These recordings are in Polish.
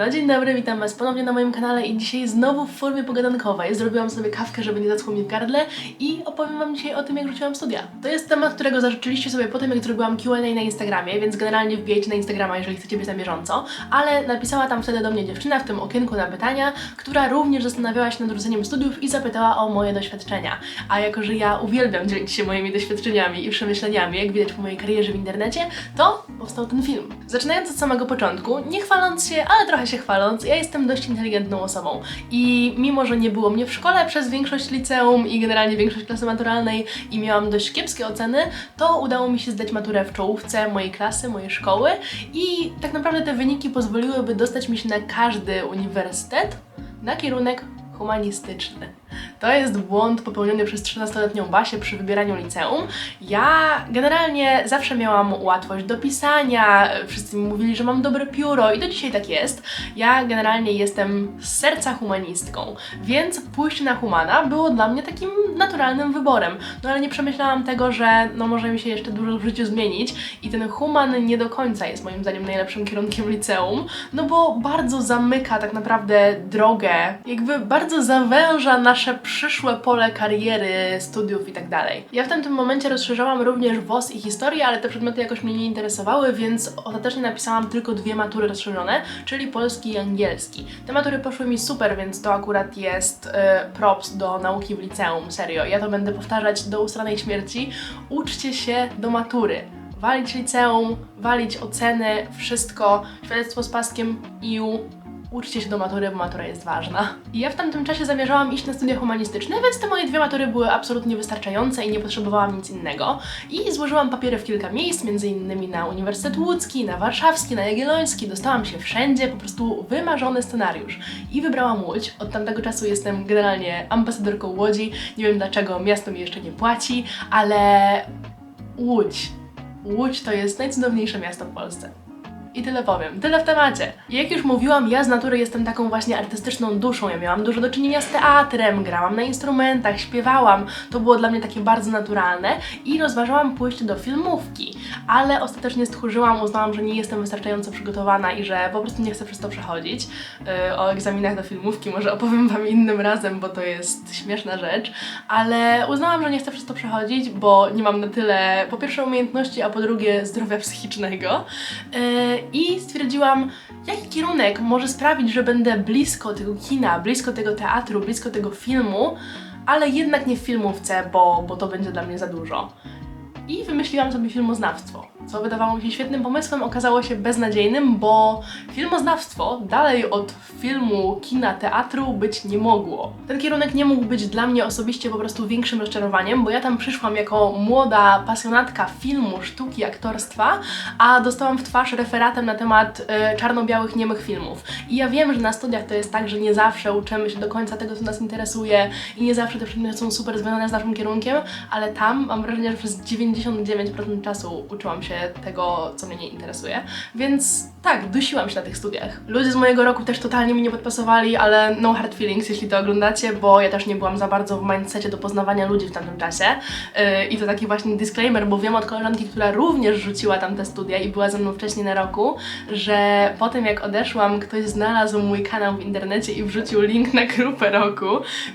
No dzień dobry, witam Was ponownie na moim kanale i dzisiaj znowu w formie pogadankowej. Zrobiłam sobie kawkę, żeby nie zaschło mi w gardle i opowiem Wam dzisiaj o tym, jak rzuciłam studia. To jest temat, którego zażyczyliście sobie po tym, jak zrobiłam Q&A na Instagramie, więc generalnie wbijajcie na Instagrama, jeżeli chcecie być na bieżąco. Ale napisała tam wtedy do mnie dziewczyna w tym okienku na pytania, która również zastanawiała się nad rzuceniem studiów i zapytała o moje doświadczenia. A jako, że ja uwielbiam dzielić się moimi doświadczeniami i przemyśleniami, jak widać po mojej karierze w internecie, to powstał ten film. Zaczynając od samego początku, nie chwaląc się, ale trochę się chwaląc, ja jestem dość inteligentną osobą i mimo, że nie było mnie w szkole przez większość liceum i generalnie większość klasy maturalnej i miałam dość kiepskie oceny, to udało mi się zdać maturę w czołówce mojej klasy, mojej szkoły i tak naprawdę te wyniki pozwoliłyby dostać mi się na każdy uniwersytet na kierunek humanistyczny. To jest błąd popełniony przez 13-letnią Basię przy wybieraniu liceum. Ja generalnie zawsze miałam łatwość do pisania, wszyscy mi mówili, że mam dobre pióro i do dzisiaj tak jest. Ja generalnie jestem z serca humanistką, więc pójście na humana było dla mnie takim naturalnym wyborem. No ale nie przemyślałam tego, że no może mi się jeszcze dużo w życiu zmienić i ten human nie do końca jest moim zdaniem najlepszym kierunkiem liceum, no bo bardzo zamyka tak naprawdę drogę, jakby bardzo zawęża nasze przyszłe pole kariery, studiów i tak dalej. Ja w tamtym momencie rozszerzałam również WOS i historię, ale te przedmioty jakoś mnie nie interesowały, więc ostatecznie napisałam tylko dwie matury rozszerzone, czyli polski i angielski. Te matury poszły mi super, więc to akurat jest e, props do nauki w liceum, serio. Ja to będę powtarzać do ustanej śmierci. Uczcie się do matury walić liceum, walić oceny, wszystko, świadectwo z paskiem IU, uczcie się do matury, bo matura jest ważna. I ja w tamtym czasie zamierzałam iść na studia humanistyczne, więc te moje dwie matury były absolutnie wystarczające i nie potrzebowałam nic innego. I złożyłam papiery w kilka miejsc, między innymi na Uniwersytet Łódzki, na Warszawski, na Jagielloński, dostałam się wszędzie, po prostu wymarzony scenariusz. I wybrałam Łódź. Od tamtego czasu jestem generalnie ambasadorką Łodzi. Nie wiem dlaczego miasto mi jeszcze nie płaci, ale Łódź. Łódź to jest najcudowniejsze miasto w Polsce. I tyle powiem, tyle w temacie. Jak już mówiłam, ja z natury jestem taką właśnie artystyczną duszą. Ja miałam dużo do czynienia z teatrem, grałam na instrumentach, śpiewałam. To było dla mnie takie bardzo naturalne i rozważałam pójście do filmówki, ale ostatecznie stchórzyłam, uznałam, że nie jestem wystarczająco przygotowana i że po prostu nie chcę przez to przechodzić. Yy, o egzaminach do filmówki może opowiem Wam innym razem, bo to jest śmieszna rzecz, ale uznałam, że nie chcę przez to przechodzić, bo nie mam na tyle po pierwsze umiejętności, a po drugie zdrowia psychicznego. Yy, i stwierdziłam, jaki kierunek może sprawić, że będę blisko tego kina, blisko tego teatru, blisko tego filmu, ale jednak nie w filmówce, bo, bo to będzie dla mnie za dużo. I wymyśliłam sobie filmoznawstwo, co wydawało mi się świetnym pomysłem, okazało się beznadziejnym, bo filmoznawstwo dalej od filmu, kina, teatru być nie mogło. Ten kierunek nie mógł być dla mnie osobiście po prostu większym rozczarowaniem, bo ja tam przyszłam jako młoda pasjonatka filmu, sztuki, aktorstwa, a dostałam w twarz referatem na temat e, czarno-białych, niemych filmów. I ja wiem, że na studiach to jest tak, że nie zawsze uczymy się do końca tego, co nas interesuje i nie zawsze te przedmioty są super związane z naszym kierunkiem, ale tam mam wrażenie, że przez 99% czasu uczyłam się tego, co mnie nie interesuje. Więc tak, dusiłam się na tych studiach. Ludzie z mojego roku też totalnie mi nie podpasowali, ale no hard feelings, jeśli to oglądacie, bo ja też nie byłam za bardzo w mindsetie do poznawania ludzi w tamtym czasie. Yy, I to taki właśnie disclaimer, bo wiem od koleżanki, która również rzuciła tam te studia i była ze mną wcześniej na roku, że po tym jak odeszłam, ktoś znalazł mój kanał w internecie i wrzucił link na grupę roku.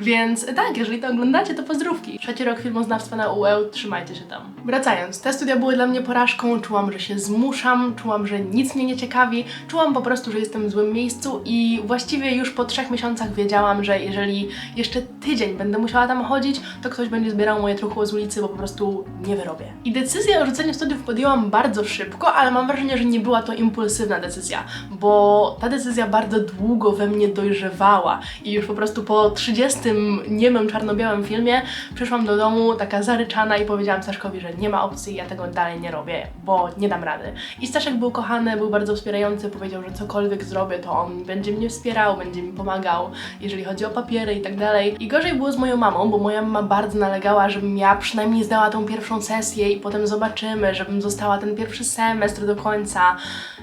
Więc tak, jeżeli to oglądacie, to pozdrówki. Trzeci rok filmoznawstwa na UE, trzymajcie się tam. Wracając, te studia były dla mnie porażką, czułam, że się zmuszam, czułam, że nic mnie nie ciekawi, czułam po prostu, że jestem w złym miejscu i właściwie już po trzech miesiącach wiedziałam, że jeżeli jeszcze tydzień będę musiała tam chodzić, to ktoś będzie zbierał moje truchło z ulicy, bo po prostu nie wyrobię. I decyzję o rzuceniu studiów podjęłam bardzo szybko, ale mam wrażenie, że nie była to impulsywna decyzja, bo ta decyzja bardzo długo we mnie dojrzewała i już po prostu po 30 niemym czarno-białym filmie przyszłam do domu taka zaryczana i powiedziałam Staszkowi, że nie ma opcji, ja tego dalej nie robię, bo nie dam rady. I Staszek był kochany, był bardzo wspierający, powiedział, że cokolwiek zrobię, to on będzie mnie wspierał, będzie mi pomagał, jeżeli chodzi o papiery i tak dalej. I gorzej było z moją mamą, bo moja mama bardzo nalegała, żebym ja przynajmniej zdała tą pierwszą sesję i potem zobaczymy, żebym została ten pierwszy semestr do końca.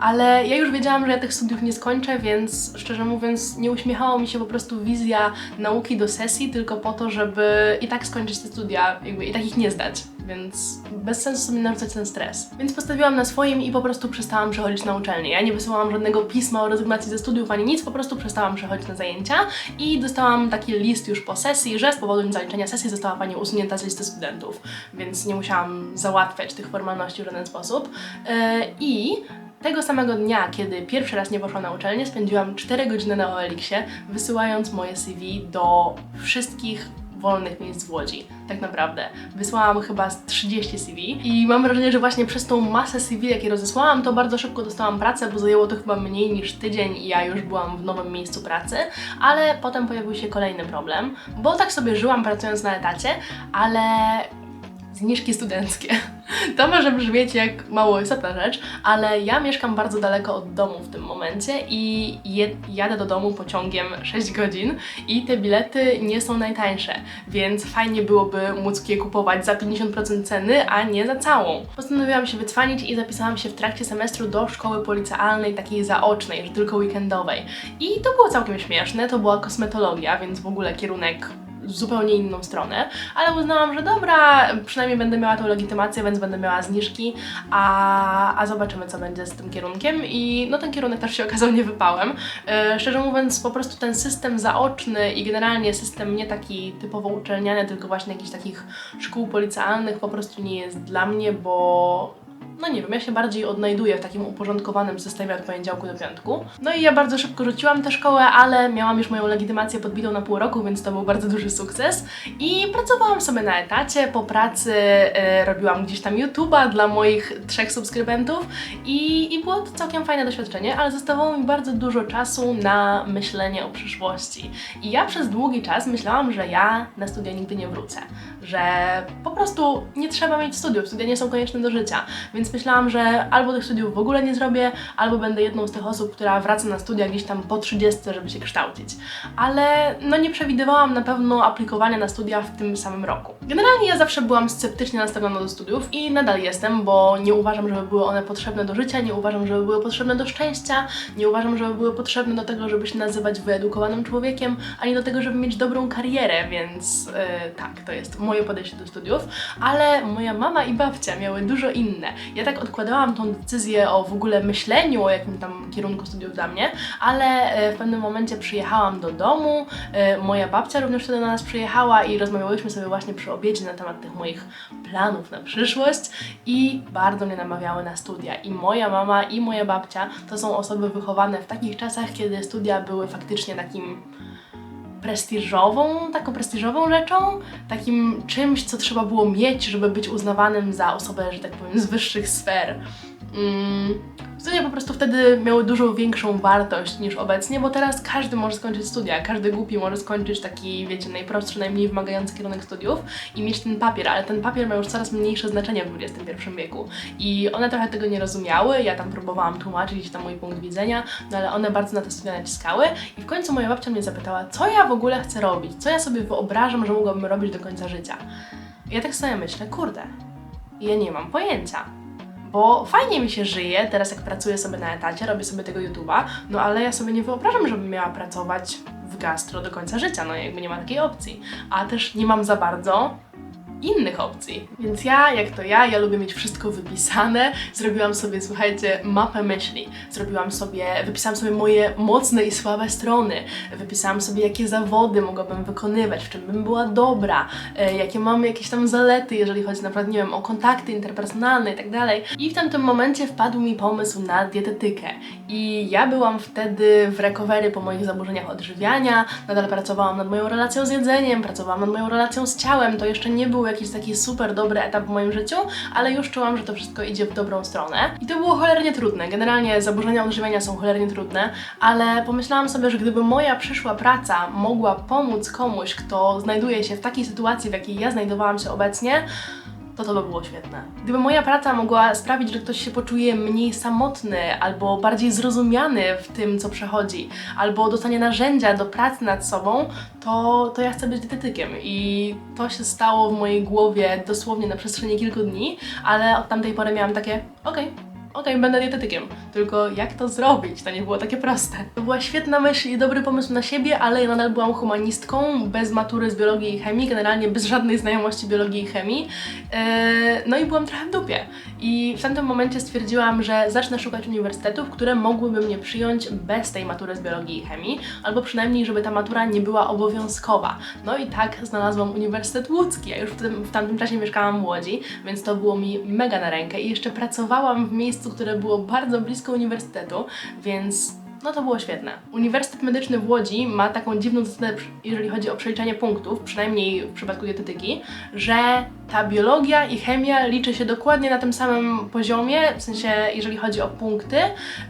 Ale ja już wiedziałam, że ja tych studiów nie skończę, więc szczerze mówiąc nie uśmiechało mi się po prostu wizja nauki do sesji tylko po to, żeby i tak skończyć te studia, jakby i tak ich nie zdać. Więc bez sensu sobie narzucać ten stres. Więc postawiłam na swoim i po prostu przestałam przechodzić na uczelnię. Ja nie wysyłałam żadnego pisma o rezygnacji ze studiów ani nic, po prostu przestałam przechodzić na zajęcia i dostałam taki list już po sesji, że z powodu niezaliczenia sesji została Pani usunięta z listy studentów, więc nie musiałam załatwiać tych formalności w żaden sposób. Yy, I tego samego dnia, kiedy pierwszy raz nie poszłam na uczelnię, spędziłam 4 godziny na OLX-ie, wysyłając moje CV do wszystkich wolnych miejsc w Łodzi, tak naprawdę. Wysłałam chyba z 30 CV i mam wrażenie, że właśnie przez tą masę CV, jakie rozesłałam, to bardzo szybko dostałam pracę, bo zajęło to chyba mniej niż tydzień i ja już byłam w nowym miejscu pracy, ale potem pojawił się kolejny problem, bo tak sobie żyłam pracując na etacie, ale zniżki studenckie. To może brzmieć jak mało istotna rzecz, ale ja mieszkam bardzo daleko od domu w tym momencie i jadę do domu pociągiem 6 godzin i te bilety nie są najtańsze, więc fajnie byłoby móc je kupować za 50% ceny, a nie za całą. Postanowiłam się wycwanić i zapisałam się w trakcie semestru do szkoły policealnej, takiej zaocznej, że tylko weekendowej. I to było całkiem śmieszne, to była kosmetologia, więc w ogóle kierunek zupełnie inną stronę, ale uznałam, że dobra, przynajmniej będę miała tą legitymację, więc będę miała zniżki, a, a zobaczymy, co będzie z tym kierunkiem. I no ten kierunek też się okazał nie wypałem. E, szczerze mówiąc, po prostu ten system zaoczny i generalnie system nie taki typowo uczelniany, tylko właśnie jakichś takich szkół policealnych po prostu nie jest dla mnie, bo no nie wiem, ja się bardziej odnajduję w takim uporządkowanym systemie od poniedziałku do piątku. No i ja bardzo szybko rzuciłam tę szkołę, ale miałam już moją legitymację podbitą na pół roku, więc to był bardzo duży sukces. I pracowałam sobie na etacie, po pracy e, robiłam gdzieś tam YouTube'a dla moich trzech subskrybentów i, i było to całkiem fajne doświadczenie, ale zostawało mi bardzo dużo czasu na myślenie o przyszłości. I ja przez długi czas myślałam, że ja na studia nigdy nie wrócę, że po prostu nie trzeba mieć studiów, studia nie są konieczne do życia, myślałam, że albo tych studiów w ogóle nie zrobię, albo będę jedną z tych osób, która wraca na studia gdzieś tam po 30, żeby się kształcić. Ale no nie przewidywałam na pewno aplikowania na studia w tym samym roku. Generalnie ja zawsze byłam sceptycznie nastawiona do studiów i nadal jestem, bo nie uważam, żeby były one potrzebne do życia, nie uważam, żeby były potrzebne do szczęścia, nie uważam, żeby były potrzebne do tego, żeby się nazywać wyedukowanym człowiekiem, ani do tego, żeby mieć dobrą karierę, więc yy, tak, to jest moje podejście do studiów, ale moja mama i babcia miały dużo inne. Ja tak odkładałam tą decyzję o w ogóle myśleniu o jakim tam kierunku studiów dla mnie, ale e, w pewnym momencie przyjechałam do domu, e, moja babcia również wtedy do nas przyjechała i rozmawiałyśmy sobie właśnie przy obiedzie na temat tych moich planów na przyszłość i bardzo mnie namawiały na studia. I moja mama i moja babcia to są osoby wychowane w takich czasach, kiedy studia były faktycznie takim prestiżową, taką prestiżową rzeczą, takim czymś, co trzeba było mieć, żeby być uznawanym za osobę, że tak powiem, z wyższych sfer. Mm, studia po prostu wtedy miały dużo większą wartość niż obecnie, bo teraz każdy może skończyć studia, każdy głupi może skończyć taki, wiecie, najprostszy, najmniej wymagający kierunek studiów i mieć ten papier, ale ten papier ma już coraz mniejsze znaczenie w XXI wieku. I one trochę tego nie rozumiały, ja tam próbowałam tłumaczyć tam mój punkt widzenia, no ale one bardzo na te studia naciskały i w końcu moja babcia mnie zapytała, co ja w ogóle chcę robić, co ja sobie wyobrażam, że mogłabym robić do końca życia. I ja tak sobie myślę, kurde, ja nie mam pojęcia bo fajnie mi się żyje, teraz jak pracuję sobie na etacie, robię sobie tego YouTube'a, no ale ja sobie nie wyobrażam, żebym miała pracować w gastro do końca życia, no jakby nie ma takiej opcji. A też nie mam za bardzo innych opcji. Więc ja, jak to ja, ja lubię mieć wszystko wypisane. Zrobiłam sobie, słuchajcie, mapę myśli. Zrobiłam sobie, wypisałam sobie moje mocne i słabe strony. Wypisałam sobie, jakie zawody mogłabym wykonywać, w czym bym była dobra, e, jakie mam jakieś tam zalety, jeżeli chodzi na przykład, nie wiem, o kontakty interpersonalne i tak dalej. I w tamtym momencie wpadł mi pomysł na dietetykę. I ja byłam wtedy w recovery po moich zaburzeniach odżywiania, nadal pracowałam nad moją relacją z jedzeniem, pracowałam nad moją relacją z ciałem. To jeszcze nie był jakiś taki super dobry etap w moim życiu, ale już czułam, że to wszystko idzie w dobrą stronę. I to było cholernie trudne. Generalnie zaburzenia odżywiania są cholernie trudne, ale pomyślałam sobie, że gdyby moja przyszła praca mogła pomóc komuś, kto znajduje się w takiej sytuacji, w jakiej ja znajdowałam się obecnie, to to by było świetne. Gdyby moja praca mogła sprawić, że ktoś się poczuje mniej samotny, albo bardziej zrozumiany w tym, co przechodzi, albo dostanie narzędzia do pracy nad sobą, to, to ja chcę być dietetykiem. I to się stało w mojej głowie dosłownie na przestrzeni kilku dni, ale od tamtej pory miałam takie, okej, okay, okej, będę dietetykiem. Tylko jak to zrobić? To nie było takie proste. To była świetna myśl i dobry pomysł na siebie, ale ja nadal byłam humanistką, bez matury z biologii i chemii, generalnie bez żadnej znajomości biologii i chemii. Eee, no i byłam trochę w dupie. I w tamtym momencie stwierdziłam, że zacznę szukać uniwersytetów, które mogłyby mnie przyjąć bez tej matury z biologii i chemii, albo przynajmniej, żeby ta matura nie była obowiązkowa. No i tak znalazłam Uniwersytet Łódzki. Ja już w, tym, w tamtym czasie mieszkałam w Łodzi, więc to było mi mega na rękę i jeszcze pracowałam w miejscu, które było bardzo blisko uniwersytetu, więc no to było świetne. Uniwersytet Medyczny w Łodzi ma taką dziwną zasadę, jeżeli chodzi o przeliczanie punktów, przynajmniej w przypadku dietetyki, że ta biologia i chemia liczy się dokładnie na tym samym poziomie, w sensie jeżeli chodzi o punkty,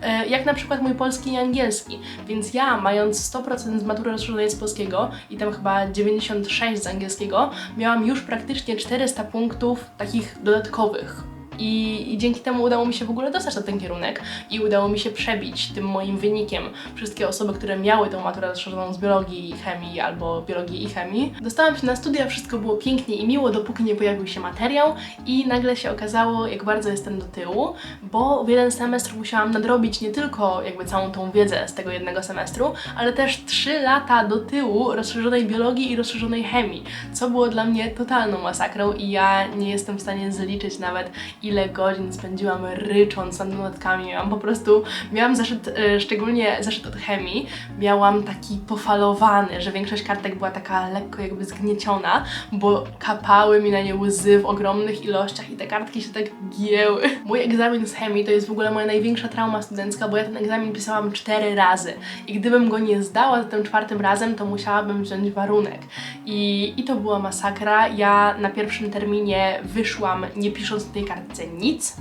e, jak na przykład mój polski i angielski. Więc ja, mając 100% z matury rozszerzonej z polskiego i tam chyba 96 z angielskiego, miałam już praktycznie 400 punktów takich dodatkowych. I, I dzięki temu udało mi się w ogóle dostać na ten kierunek i udało mi się przebić tym moim wynikiem wszystkie osoby, które miały tą maturę rozszerzoną z biologii i chemii albo biologii i chemii. Dostałam się na studia, wszystko było pięknie i miło, dopóki nie pojawił się materiał i nagle się okazało, jak bardzo jestem do tyłu, bo w jeden semestr musiałam nadrobić nie tylko jakby całą tą wiedzę z tego jednego semestru, ale też 3 lata do tyłu rozszerzonej biologii i rozszerzonej chemii, co było dla mnie totalną masakrą i ja nie jestem w stanie zliczyć nawet ile godzin spędziłam rycząc nad notatkami. Miałam po prostu, miałam zeszyt, e, szczególnie zeszyt od chemii, miałam taki pofalowany, że większość kartek była taka lekko jakby zgnieciona, bo kapały mi na nie łzy w ogromnych ilościach i te kartki się tak gięły. Mój egzamin z chemii to jest w ogóle moja największa trauma studencka, bo ja ten egzamin pisałam cztery razy i gdybym go nie zdała za tym czwartym razem, to musiałabym wziąć warunek. I, i to była masakra. Ja na pierwszym terminie wyszłam nie pisząc tej kartce nic,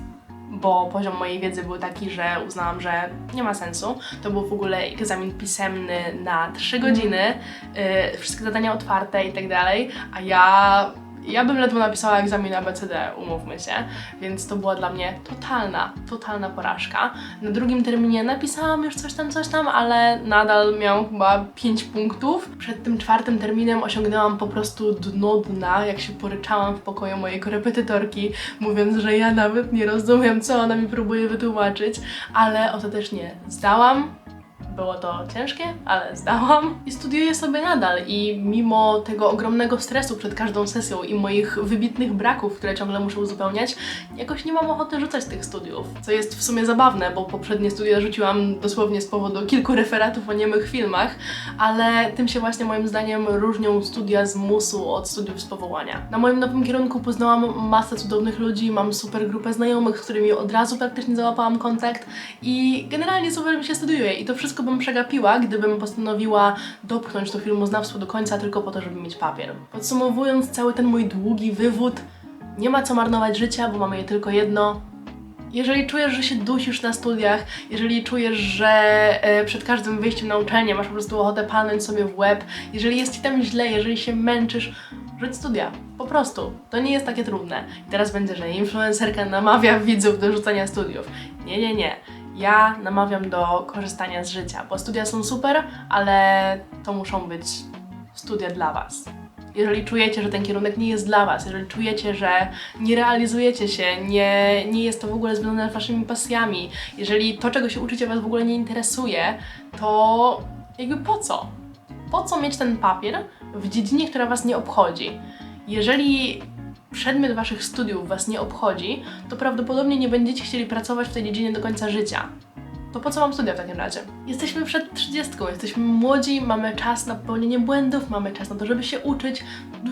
bo poziom mojej wiedzy był taki, że uznałam, że nie ma sensu. To był w ogóle egzamin pisemny na 3 godziny, yy, wszystkie zadania otwarte i tak dalej, a ja ja bym ledwo napisała egzamin ABCD, umówmy się, więc to była dla mnie totalna, totalna porażka. Na drugim terminie napisałam już coś tam, coś tam, ale nadal miałam chyba 5 punktów. Przed tym czwartym terminem osiągnęłam po prostu dno dna, jak się poryczałam w pokoju mojej korepetytorki, mówiąc, że ja nawet nie rozumiem, co ona mi próbuje wytłumaczyć, ale ostatecznie zdałam, było to ciężkie, ale zdałam i studiuję sobie nadal. I mimo tego ogromnego stresu przed każdą sesją i moich wybitnych braków, które ciągle muszę uzupełniać, jakoś nie mam ochoty rzucać tych studiów. Co jest w sumie zabawne, bo poprzednie studia rzuciłam dosłownie z powodu kilku referatów o niemych filmach, ale tym się właśnie moim zdaniem różnią studia z musu od studiów z powołania. Na moim nowym kierunku poznałam masę cudownych ludzi, mam super grupę znajomych, z którymi od razu praktycznie załapałam kontakt i generalnie super mi się studiuje i to wszystko bym przegapiła, gdybym postanowiła dopchnąć to filmoznawstwo do końca tylko po to, żeby mieć papier. Podsumowując cały ten mój długi wywód, nie ma co marnować życia, bo mamy je tylko jedno. Jeżeli czujesz, że się dusisz na studiach, jeżeli czujesz, że e, przed każdym wyjściem na uczelnię masz po prostu ochotę palnąć sobie w łeb, jeżeli jest ci tam źle, jeżeli się męczysz, rzuć studia. Po prostu. To nie jest takie trudne. I teraz będzie, że influencerka namawia widzów do rzucania studiów. Nie, nie, nie. Ja namawiam do korzystania z życia, bo studia są super, ale to muszą być studia dla Was. Jeżeli czujecie, że ten kierunek nie jest dla Was, jeżeli czujecie, że nie realizujecie się, nie, nie jest to w ogóle związane z Waszymi pasjami, jeżeli to, czego się uczycie, Was w ogóle nie interesuje, to jakby po co? Po co mieć ten papier w dziedzinie, która Was nie obchodzi? Jeżeli przedmiot Waszych studiów Was nie obchodzi, to prawdopodobnie nie będziecie chcieli pracować w tej dziedzinie do końca życia. To po co mam studia w takim razie? Jesteśmy przed 30, jesteśmy młodzi, mamy czas na popełnienie błędów, mamy czas na to, żeby się uczyć.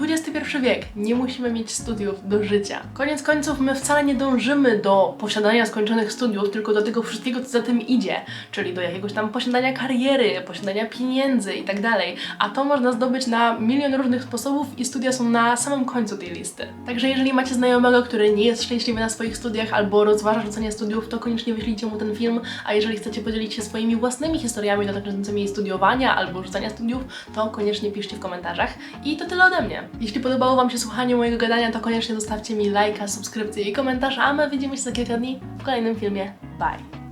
XXI wiek, nie musimy mieć studiów do życia. Koniec końców, my wcale nie dążymy do posiadania skończonych studiów, tylko do tego wszystkiego, co za tym idzie, czyli do jakiegoś tam posiadania kariery, posiadania pieniędzy i tak dalej. A to można zdobyć na milion różnych sposobów i studia są na samym końcu tej listy. Także jeżeli macie znajomego, który nie jest szczęśliwy na swoich studiach albo rozważa rzucenie studiów, to koniecznie wyślijcie mu ten film, a jeżeli chcecie podzielić się swoimi własnymi historiami dotyczącymi studiowania albo rzucania studiów, to koniecznie piszcie w komentarzach. I to tyle ode mnie. Jeśli podobało Wam się słuchanie mojego gadania, to koniecznie zostawcie mi lajka, subskrypcję i komentarz, a my widzimy się za kilka dni w kolejnym filmie. Bye!